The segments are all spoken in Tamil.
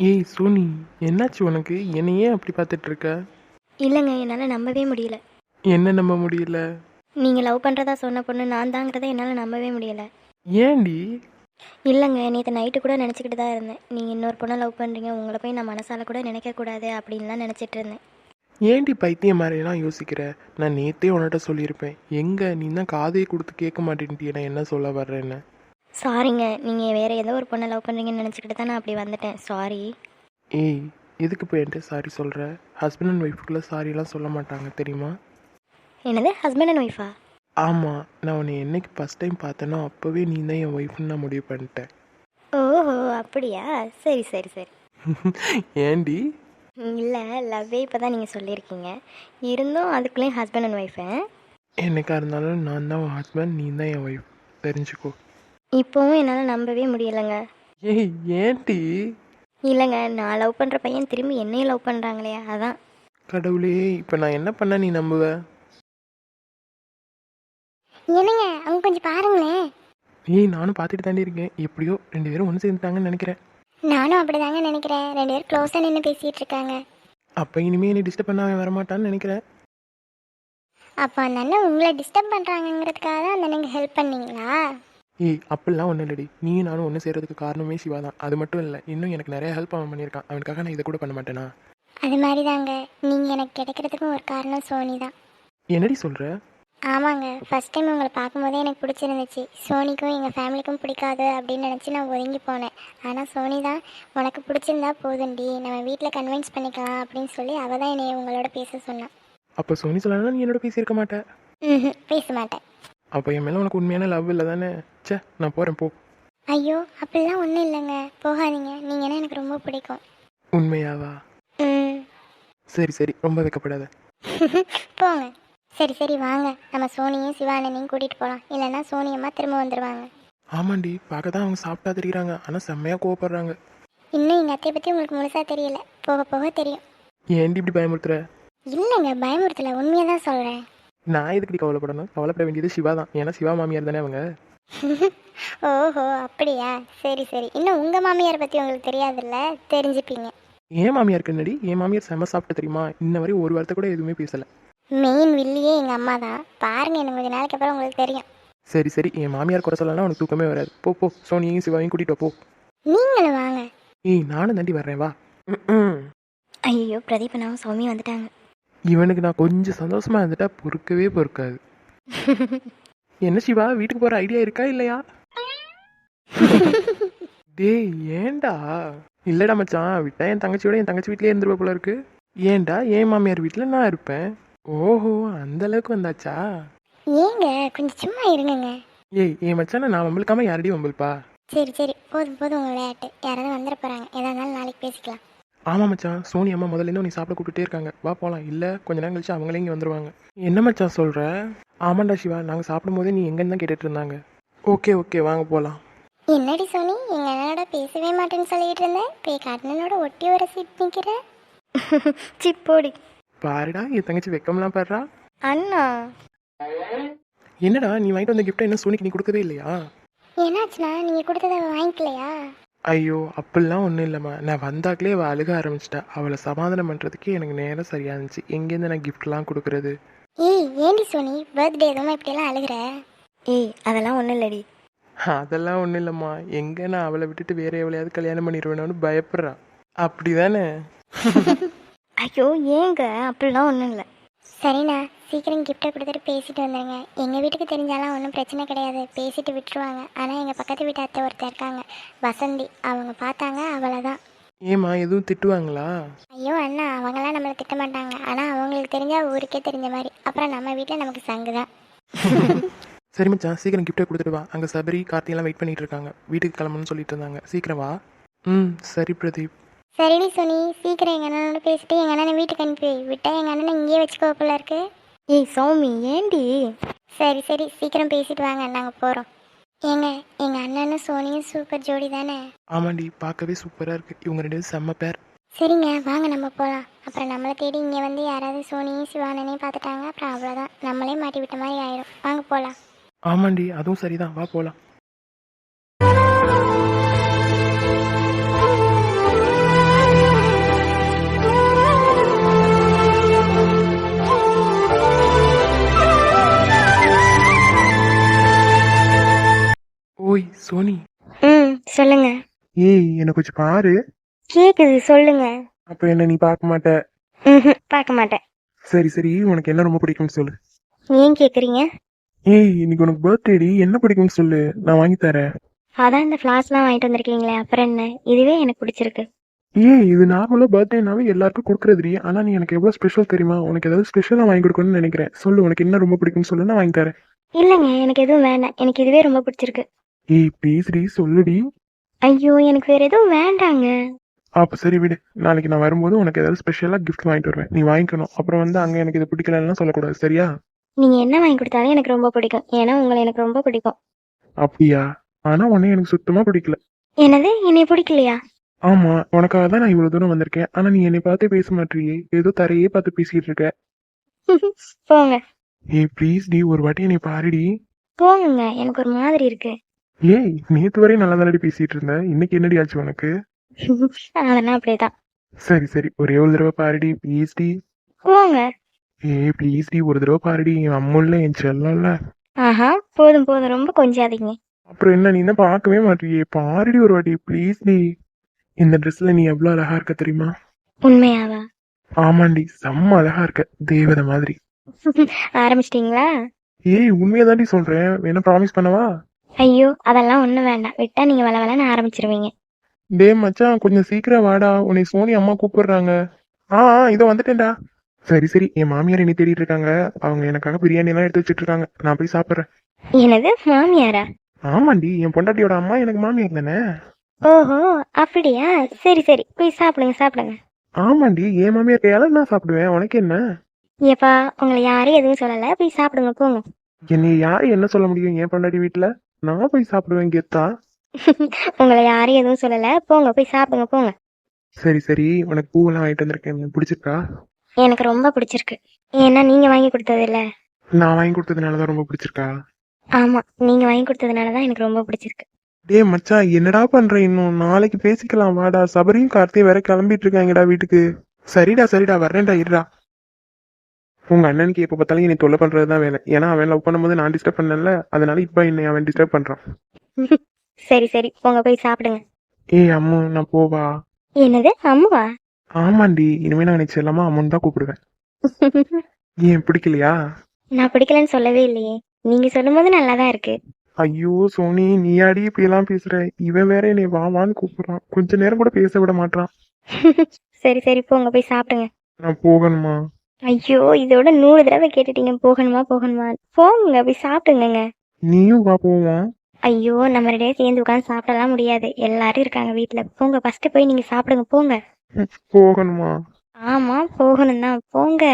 ஏய் சோனி என்னாச்சு உனக்கு? என்னை ஏன் அப்படி பார்த்துட்டு இருக்க? இல்லைங்க என்னால் நம்பவே முடியல. என்ன நம்ப முடியல? நீங்கள் லவ் பண்ணுறதா சொன்ன பொண்ணு நான் தாங்கிறத என்னால் நம்பவே முடியல. ஏன்டி இல்லைங்க நேற்று நைட்டு கூட நினச்சிக்கிட்டு தான் இருந்தேன். நீங்கள் இன்னொரு பொண்ணை லவ் பண்ணுறீங்க உங்களை போய் நான் மனசால கூட நினைக்கக்கூடாது அப்படின்லாம் நினச்சிட்டு இருந்தேன். ஏன்டி பைத்தியம் மாதிரியெல்லாம் யோசிக்கிற? நான் நேத்தே உன்கிட்ட சொல்லியிருப்பேன். எங்க? நீ தான் காதையை கொடுத்து கேட்க மாட்டேன்ட்டியே நான் என்ன சொல்ல வர்றேன்னு. சாரிங்க நீங்கள் வேறு ஏதோ ஒரு பொண்ணை லவ் பண்ணுறீங்கன்னு நினச்சிக்கிட்டு தான் நான் அப்படி வந்துட்டேன். சாரி ஏய் எதுக்கு இப்போ என்கிட்ட சாரி சொல்கிற ஹஸ்பண்ட் அண்ட் ஒய்ஃபுக்குள்ளே சாரிலாம் சொல்ல மாட்டாங்க தெரியுமா? என்னது? ஹஸ்பண்ட் அண்ட் ஒய்ஃபா ஆமாம் நான் உன்னை என்னைக்கு ஃபஸ்ட் டைம் பார்த்தேனோ அப்போவே நீ தான் என் ஒய்ஃப்னு நான் முடிவு பண்ணிட்டேன். ஓஹோ அப்படியா? சரி சரி சரி. ஏன்டி? இல்லை லவ்வே இப்போ தான் நீங்கள் சொல்லியிருக்கீங்க. இருந்தும் அதுக்குள்ளேயும் ஹஸ்பண்ட் அண்ட் ஒய்ஃபு என்னைக்கா இருந்தாலும் நான் தான் உன் ஹஸ்பண்ட் நீ தான் என் ஒய்ஃப் தெரிஞ்சுக்கோ. இப்போவும் என்னால் நம்பவே முடியலைங்க. ஏய் ஏன்டி? இல்லைங்க நான் லவ் பண்ணுற பையன் திரும்பி என்னையும் லவ் பண்ணுறாங்களே அதான். கடவுளே இப்போ நான் என்ன பண்ண நீ நம்புவ? என்னங்க அவங்க கொஞ்சம் பாருங்களேன் ஏய் நானும் பார்த்துட்டு தாண்டி இருக்கேன். எப்படியோ ரெண்டு பேரும் ஒன்று சேர்ந்துட்டாங்கன்னு நினைக்கிறேன். நானும் அப்படிதாங்க நினைக்கிறேன். ரெண்டு பேரும் க்ளோஸாக நின்று பேசிகிட்டு இருக்காங்க. அப்போ இனிமே என்னை டிஸ்டர்ப் பண்ண அவன் வரமாட்டான்னு நினைக்கிறேன். அப்போ அந்த அண்ணன் உங்களை டிஸ்டர்ப் பண்ணுறாங்கங்கிறதுக்காக தான் அந்த அண்ணனுக்கு ஹெல்ப் பண்ணீங்களா? ஏய் அப்படிலாம் ஒன்றும் இல்லடி. நீயும் நானும் ஒன்று சேர்றதுக்கு காரணமே சிவா தான். அது மட்டும் இல்லை இன்னும் எனக்கு நிறைய ஹெல்ப் அவன் பண்ணியிருக்கான். அவனுக்காக நான் இதை கூட பண்ண மாட்டேனா? அது மாதிரி தாங்க நீங்கள் எனக்கு கிடைக்கிறதுக்கும் ஒரு காரணம் சோனி தான். என்னடி சொல்கிற ஆமாங்க. ஃபர்ஸ்ட் டைம் உங்களை பார்க்கும்போதே எனக்கு பிடிச்சிருந்துச்சு. சோனிக்கும் எங்கள் ஃபேமிலிக்கும் பிடிக்காது அப்படின்னு நினச்சி நான் ஒதுங்கி போனேன். ஆனால் சோனி தான் உனக்கு பிடிச்சிருந்தா போதும்டி. நம்ம வீட்டில் கன்வின்ஸ் பண்ணிக்கலாம் அப்படின்னு சொல்லி அவள் தான் என்னை உங்களோட பேச சொன்னான். அப்போ சோனி சொல்லலாம் நீ என்னோட பேசியிருக்க மாட்டேன் ம் பேச மாட்டேன். அப்போ என் மேலே உனக்கு உண்மையான லவ் இல்லை தானே ச்சே நான் போகிறேன் போ. ஐயோ அப்படிலாம் ஒன்றும் இல்லைங்க. போகாதீங்க. நீங்கன்னா எனக்கு ரொம்ப பிடிக்கும். உண்மையாவா? ம். சரி சரி. ரொம்ப வைக்கப்படாத. போங்க. சரி சரி வாங்க. நம்ம சோனியும் சிவானனையும் கூட்டிகிட்டு போகலாம் இல்லைன்னா சோனி அம்மா திரும்ப வந்துடுவாங்க ஆமாண்டி பார்க்க தான் அவங்க சாப்பிட்டா தெரியுறாங்க. ஆனால் செம்மையாக கோவப்படுறாங்க. இன்னும் எங்கள் அத்தையை பற்றி உங்களுக்கு முழுசாக தெரியல. போக போக தெரியும். ஏன்டி இப்படி பயமுறுத்துற? இல்லைங்க பயமுறுத்தலை. உண்மையாக தான் சொல்கிறேன் நான் எதுக்கடி கவலைப்படணும்? கவலைப்பட வேண்டியது சிவா தான். ஏன்னா சிவா மாமியார் தானே அவங்க. ஓஹோ அப்படியா? சரி சரி. இன்னும் உங்கள் மாமியாரை பற்றி உங்களுக்கு தெரியாதுல்ல? தெரிஞ்சுப்பீங்க. ஏன் மாமியாருக்கு என்னடி? என் மாமியார் செம்ம சாப்பிட்டு தெரியுமா? இன்ன வரை ஒரு வார்த்தை கூட எதுவுமே பேசலை. மெயின் வில்லியே எங்கள் அம்மா தான் பாருங்க எனக்கு கொஞ்ச நாளைக்கு அப்புறம் உங்களுக்கு தெரியும். சரி சரி. என் மாமியார் குறை சொல்லலாம் உனக்கு தூக்கமே வராது. போ போ. சோனியையும் சிவாவையும் கூட்டிகிட்டு போ. நீங்களும் வாங்க. ஏய் நானும் தாண்டி வர்றேன் வா. ம்ம். ஐயோ பிரதீப் அண்ணாவும் சௌமி வந்துட்டாங்க. இவனுக்கு நான் கொஞ்சம் சந்தோஷமா இருந்துட்டா பொறுக்கவே பொறுக்காது. என்ன சிவா வீட்டுக்கு போற ஐடியா இருக்கா இல்லையா? டேய் ஏன்டா? இல்லடா மச்சான் விட்டா என் தங்கச்சியோட என் தங்கச்சி வீட்லயே இருந்துருவ போல இருக்கு. ஏன்டா என் மாமியார் வீட்டில் நான் இருப்பேன்? ஓஹோ அந்த அளவுக்கு வந்தாச்சா? ஏங்க கொஞ்சம் சும்மா இருங்கங்க. ஏய் என் மச்சான நான் வம்பளுக்காம யாரடி வம்பல்ப்பா சரி சரி போதும் போதும் உங்கள் விளையாட்டு. யாராவது வந்துட போகிறாங்க எதா இருந்தாலும் நாளைக்கு பேசிக்கலாம். ஆமா மச்சான். சோனி அம்மா முதல்ல இருந்து நீ சாப்பிட கூப்பிட்டுட்டே இருக்காங்க. வா போலாம். இல்ல கொஞ்ச நேரம் கழிச்சு அவங்களே இங்க வந்துருவாங்க. என்ன மச்சான் சொல்ற? ஆமாண்டா சிவா நாங்க சாப்பிடும்போதே நீ எங்கன்னு தான் கேட்டுட்டு இருந்தாங்க. ஓகே ஓகே வாங்க போலாம். என்னடி சோனி எங்கள் அண்ணனோட பேசவே மாட்டேன்னு சொல்லிட்டு இருந்தேன் போய் கண்ணனோட ஒட்டி வர சீட் நிற்கிற சிப்போடி. பாருடா என் தங்கச்சி வெக்கம்லாம் பாடுறா அண்ணா. என்னடா நீ வாங்கிட்டு வந்த கிஃப்ட்டை என்ன சோனிக்கு நீ கொடுக்கவே இல்லையா? என்னாச்சுண்ணா நீங்கள் கொடுத்ததை வாங்கிக்கலையா? ஐயோ அப்படிலாம் ஒன்றும் இல்லைம்மா. நான் வந்தாக்களே அவள் அழுக ஆரம்பிச்சிட்டா. அவளை சமாதானம் பண்ணுறதுக்கே எனக்கு நேரம் சரியா இருந்துச்சு. எங்கேருந்து நான் கிஃப்ட்லாம் கொடுக்கறது? ஏய் ஏண்டி சோனி? பர்த்டே எதுவும் இப்படியெல்லாம் அழுகிற? ஏய் அதெல்லாம் ஒன்றும் இல்லடி. அதெல்லாம் ஒன்றும் இல்லைம்மா. எங்கே நான் அவளை விட்டுட்டு வேற எவளையாவது கல்யாணம் பண்ணிடுவேணும்னு பயப்படுறா. அப்படிதானே? ஐயோ ஏங்க? அப்படிலாம் ஒன்றும் இல்லை. சரிண்ணா சீக்கிரம் கிஃப்ட்டை கொடுத்துட்டு பேசிட்டு வந்துடுங்க எங்கள் வீட்டுக்கு தெரிஞ்சாலாம் ஒன்றும் பிரச்சனை கிடையாது. பேசிட்டு விட்டுருவாங்க. ஆனால் எங்கள் பக்கத்து வீட்டு அத்தை ஒருத்தர் இருக்காங்க. வசந்தி அவங்க பார்த்தாங்க அவ்வளோதான் ஏம்மா எதுவும் திட்டுவாங்களா? ஐயோ அண்ணா அவங்களாம் நம்மளை திட்ட மாட்டாங்க. ஆனால் அவங்களுக்கு தெரிஞ்சா ஊருக்கே தெரிஞ்ச மாதிரி. அப்புறம் நம்ம வீட்டில் நமக்கு சங்கு தான். சரி மச்சான் சீக்கிரம் கிஃப்ட்டை கொடுத்துட்டு வா. அங்கே சபரி கார்த்தியெல்லாம் வெயிட் பண்ணிட்டு இருக்காங்க. வீட்டுக்கு கிளம்பணும்னு சொல்லிட்டு இருந்தாங்க. சீக்கிரம் வா. ம் சரி பிரதீப். சரிடி சோனி சீக்கிரம் எங்கள் அண்ணனோட பேசிட்டு எங்கள் அண்ணனை வீட்டுக்கு அனுப்பி விட்டா எங்கள் அண்ணனை இங்கேயே வச்சுக்கோ போல இருக்கு. ஏய் சௌமி ஏண்டி சரி சரி சீக்கிரம் பேசிட்டு வாங்க நாங்கள் போகிறோம் ஏங்க எங்கள் அண்ணனும் சோனியும் சூப்பர் ஜோடி தானே? ஆமாண்டி பார்க்கவே சூப்பராக இருக்கு. இவங்க ரெண்டு பேரும் செம்ம பேர் சரிங்க வாங்க நம்ம போகலாம் அப்புறம் நம்மளை தேடி இங்கே வந்து யாராவது சோனியும் சிவானனையும் பார்த்துட்டாங்க அப்புறம் அவ்வளோதான் நம்மளே மாட்டி விட்ட மாதிரி ஆயிடும். வாங்க போகலாம் ஆமாண்டி அதுவும் சரிதான். வா போகலாம் சொல்லுங்க. ஏய் என்னை கொஞ்சம் பாரு. கேக்குது சொல்லுங்க. அப்போ என்ன நீ பார்க்க மாட்ட? ம் பார்க்க மாட்டேன். சரி சரி உனக்கு என்ன ரொம்ப பிடிக்கும்னு சொல்லு. ஏன் கேட்குறீங்க ஏய் இன்னைக்கு உனக்கு பர்த்டேடி என்ன பிடிக்கும்னு சொல்லு. நான் வாங்கி தரேன். அதான் இந்த ஃப்ளாஸ்லாம் வாங்கிட்டு வந்திருக்கீங்களே அப்புறம் என்ன? இதுவே எனக்கு பிடிச்சிருக்கு. ஏய் இது நார்மலாக பர்த்டேனாவே எல்லாருக்கும் கொடுக்குறதுடி ஆனால் நீ எனக்கு எவ்வளோ ஸ்பெஷல் தெரியுமா? உனக்கு ஏதாவது ஸ்பெஷலாக வாங்கி கொடுக்கணும்னு நினைக்கிறேன். சொல்லு உனக்கு என்ன ரொம்ப பிடிக்கும்னு சொல்லு. நான் வாங்கி தரேன். இல்லைங்க எனக்கு எதுவும் வேண்டாம் எனக்கு இதுவே ரொம்ப பிடிச்சிருக்கு. ஏய் ப்ளீஸ் டி. சொல்லுடி ஐயோ எனக்கு வேற எதுவும் வேண்டாங்க. அப்போ சரி விடு. நாளைக்கு நான் வரும்போது உனக்கு ஏதாவது ஸ்பெஷலாக கிஃப்ட் வாங்கிட்டு வருவேன். நீ வாங்கிக்கணும். அப்புறம் வந்து அங்கே எனக்கு இது பிடிக்கலன்னா சொல்லக்கூடாது. சரியா? நீங்க என்ன வாங்கி கொடுத்தாலும் எனக்கு ரொம்ப பிடிக்கும். ஏன்னா உங்களை எனக்கு ரொம்ப பிடிக்கும். அப்படியா? ஆனால் உன்னை எனக்கு சுத்தமாக பிடிக்கல. என்னது? என்னை பிடிக்கலையா? ஆமாம் உனக்காக தான் நான் இவ்வளோ தூரம் வந்திருக்கேன். ஆனால் நீ என்னை பார்த்து பேச மாட்டியே. ஏதோ தரையே பார்த்து பேசிக்கிட்டு இருக்க. போங்க. ஏய் ப்ளீஸ் டி ஒரு வாட்டி என்னை பாருடி. போங்க எனக்கு ஒரு மாதிரி இருக்கு. ஏய் நேத்து வரையும் நல்லா தானடி பேசிட்டு இருந்த இன்னைக்கு என்னடி ஆச்சு உனக்கு? அதெல்லாம் அப்படியேதான் சரி சரி. ஒரே ஒரு தடவை பாருடி ப்ளீஸ் டி. போங்க. ஏய் ப்ளீஸ் டி. ஒரு தடவை பாருடி என் அம்முல்ல என் செல்லம்ல. ஆஹா போதும் போதும். ரொம்ப கொஞ்சாதீங்க. அப்புறம் என்ன நீ தான் பார்க்கவே மாட்டியே? பாருடி ஒரு வாட்டி ப்ளீஸ் டி. இந்த ட்ரெஸ்ல நீ எவ்வளவு அழகா இருக்க தெரியுமா? உண்மையாவா? ஆமாண்டி செம்ம அழகா இருக்க. தேவதை மாதிரி. ஆரம்பிச்சிட்டீங்களா? ஏய் உண்மையை தாண்டி சொல்றேன். வேணா ப்ராமிஸ் பண்ணவா? ஐயோ அதெல்லாம் ஒண்ணும் வேண்டாம். விட்டா நீங்க வள வளன்னு ஆரம்பிச்சிருவீங்க. டே மச்சான் கொஞ்சம் சீக்கிரம் வாடா. உன்னை சோனி அம்மா கூப்பிடுறாங்க. ஆ ஆ, இதோ வந்துட்டேன்டா. சரி சரி. என் மாமியார் என்னை தேடிட்டு இருக்காங்க. அவங்க எனக்காக பிரியாணி எல்லாம் எடுத்து வச்சிட்டு இருக்காங்க. நான் போய் சாப்பிட்றேன். என்னது மாமியாரா? ஆமாண்டி என் பொண்டாட்டியோட அம்மா எனக்கு மாமியார் தானே? ஓஹோ அப்படியா? சரி சரி. போய் சாப்பிடுங்க சாப்பிடுங்க. ஆமாண்டி என் மாமியார் கையால நான் சாப்பிடுவேன். உனக்கு என்ன? ஏப்பா உங்களை யாரும் எதுவும் சொல்லல. போய் சாப்பிடுங்க போங்க. என்னை யாரு என்ன சொல்ல முடியும்? என் பொண்டாட்டி வீட்டுல நான் போய் சாப்பிடுவேன் கெத்தா உங்களை யாரும் எதுவும் சொல்லல. போங்க போய் சாப்பிடுங்க போங்க. சரி சரி. உனக்கு பூவெல்லாம் வாங்கிட்டு வந்திருக்கேன். பிடிச்சிருக்கா? எனக்கு ரொம்ப பிடிச்சிருக்கு. ஏன்னா நீங்க வாங்கி கொடுத்தது இல்ல. நான் வாங்கி கொடுத்ததுனால தான் ரொம்ப பிடிச்சிருக்கா? ஆமா நீங்க வாங்கி கொடுத்ததுனால தான் எனக்கு ரொம்ப பிடிச்சிருக்கு. டே மச்சான் என்னடா பண்ற? இன்னும் நாளைக்கு பேசிக்கலாம். வாடா. சபரியும் கார்த்தியும் வேற கிளம்பிட்டு இருக்காங்கடா வீட்டுக்கு. சரிடா சரிடா. வர்றேன்டா இருடா. உங்க அண்ணனுக்கு எப்ப பார்த்தாலும் என்னை தொல்லை பண்றதுதான் வேலை. ஏன்னா அவன் லவ் பண்ணும்போது நான் டிஸ்டர்ப் பண்ணல அதனால இப்ப என்னை அவன் டிஸ்டர்ப் பண்றான். சரி சரி. போங்க போய் சாப்பிடுங்க. ஏய் அம்மு நான் போவா? என்னது? அம்மாவா? ஆமாண்டி. இனிமே நான் எனக்கு செல்லாம அம்மன் தான் கூப்பிடுவேன். ஏன் பிடிக்கலையா? நான் பிடிக்கலன்னு சொல்லவே இல்லையே. நீங்க சொல்லும்போது நல்லா தான் இருக்கு. ஐயோ சோனி நீயாடி இப்படி எல்லாம் பேசுற? இவன் வேற என்னை வா வான்னு கூப்பிடுறான். கொஞ்ச நேரம் கூட பேச விட மாட்டான் சரி சரி. போங்க போய் சாப்பிடுங்க. நான் போகணுமா? ஐயோ இதோட நூறு தடவை கேட்டுட்டீங்க. போகணுமா போகணுமா? போங்க போய் சாப்பிடுங்கங்க. நீயும் வா போவோம் ஐயோ நம்ம ரெண்டே சேர்ந்து உட்காந்து சாப்பிடலாம் முடியாது. எல்லாரும் இருக்காங்க வீட்ல. போங்க ஃபர்ஸ்ட் போய் நீங்க சாப்பிடுங்க போங்க. போகணுமா? ஆமா போகணும் தான். போங்க.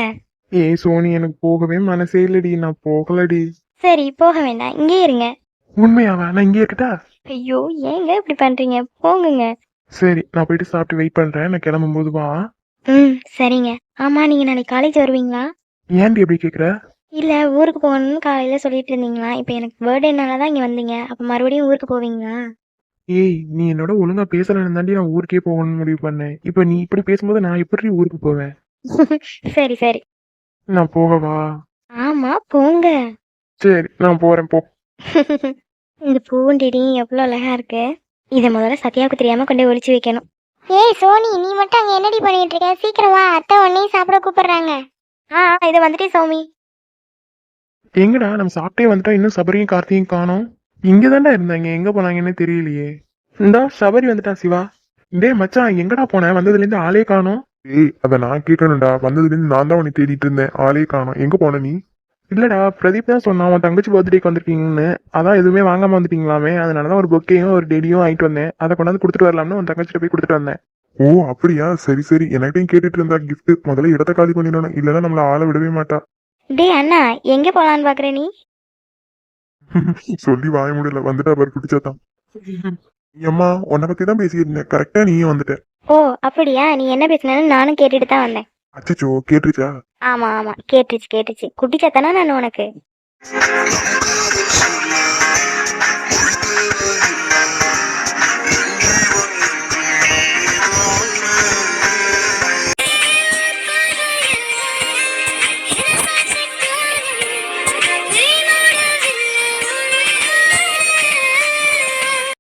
ஏய் சோனி எனக்கு போகவே மனசே இல்லடி. நான் போகலடி. சரி போக வேண்டாம். இங்கே இருங்க. உண்மையாவா நான் இங்கே இருக்கட்டா? ஐயோ ஏங்க இப்படி பண்றீங்க? போங்குங்க. சரி நான் போயிட்டு சாப்பிட்டு வெயிட் பண்றேன். நான் கிளம்பும்போது வா. ம் சரிங்க. ஆமா நீங்க நாளைக்கு காலேஜ் வருவீங்களா? ஏன்டி எப்படி கேக்குற? இல்ல ஊருக்கு போகணும்னு காலையில சொல்லிட்டு இருந்தீங்களா? இப்போ எனக்கு பர்த்டேனால தான் இங்க வந்தீங்க. அப்ப மறுபடியும் ஊருக்கு போவீங்களா? ஏய் நீ என்னோட ஒழுங்கா பேசலன்னு தாண்டி நான் ஊருக்கே போகணும்னு முடிவு பண்ணேன். இப்போ நீ இப்படி பேசும்போது நான் எப்படி ஊருக்கு போவேன்? சரி சரி. நான் போகவா? ஆமா போங்க. சரி நான் போறேன் போ. இந்த பூண்டெடியும் எவ்வளோ அழகா இருக்கு. இதை முதல்ல சத்யாவுக்கு தெரியாம கொண்டு போய் ஒளிச்சு வைக்கணும். ஏய் சோனி நீ மட்டும் அங்க என்னடி பண்ணிட்டு இருக்க? சீக்கிரம் வா. அத்தை உன்னையும் சாப்பிட கூப்பிடுறாங்க. ஆ இதை வந்துட்டே சௌமி. எங்கடா? நம்ம சாப்பிட்டே வந்துட்டா இன்னும் சபரியும் கார்த்தியும் காணோம். இங்க தான்டா இருந்தாங்க. எங்க போனாங்கன்னு தெரியலையே. இந்தா சபரி வந்துட்டா சிவா. டேய் மச்சான் எங்கடா போன? வந்ததுல இருந்து ஆளே காணோம். ஏய் அத நான் கேட்கணும்டா. வந்ததுல இருந்து நான் தான் உன்னை தேடிட்டு இருந்தேன். ஆளே காணோம். எங்க போன நீ? இல்லடா பிரதீப் தான் சொன்னான் அவன் தங்கச்சி பர்த்டேக்கு வந்திருக்கீங்கன்னு. அதான் எதுவுமே வாங்காம வந்துட்டீங்களாமே அதனாலதான் ஒரு பொக்கையும் ஒரு டெடியும் ஆயிட்டு வந்தேன். அதை கொண்டாந்து கொடுத்துட்டு வரலாம்னு உன் தங்கச்சிட்ட போய் கொடுத்துட்டு வந்தேன். ஓ அப்படியா? சரி சரி. எனக்கிட்டையும் கேட்டுட்டு இருந்தா gift. முதல்ல இடத்த காலி பண்ணிடணும். இல்லைன்னா நம்மள ஆள விடவே மாட்டா. டேய் அண்ணா எங்க போலான்னு பாக்குற நீ? சொல்லி வாய முடியல வந்துட்டா பாரு குடிச்சாதான். அம்மா உன்னை பத்தி தான் இருந்தேன். கரெக்டா நீயும் வந்துட்ட. ஓ அப்படியா? நீ என்ன பேசினாலும் நானும் கேட்டுட்டு தான் வந்தேன். அச்சோ கேட்டுருச்சா? ஆமா ஆமா கேட்டுச்சு கேட்டுச்சு. குட்டிச்சா தானே நான் உனக்கு?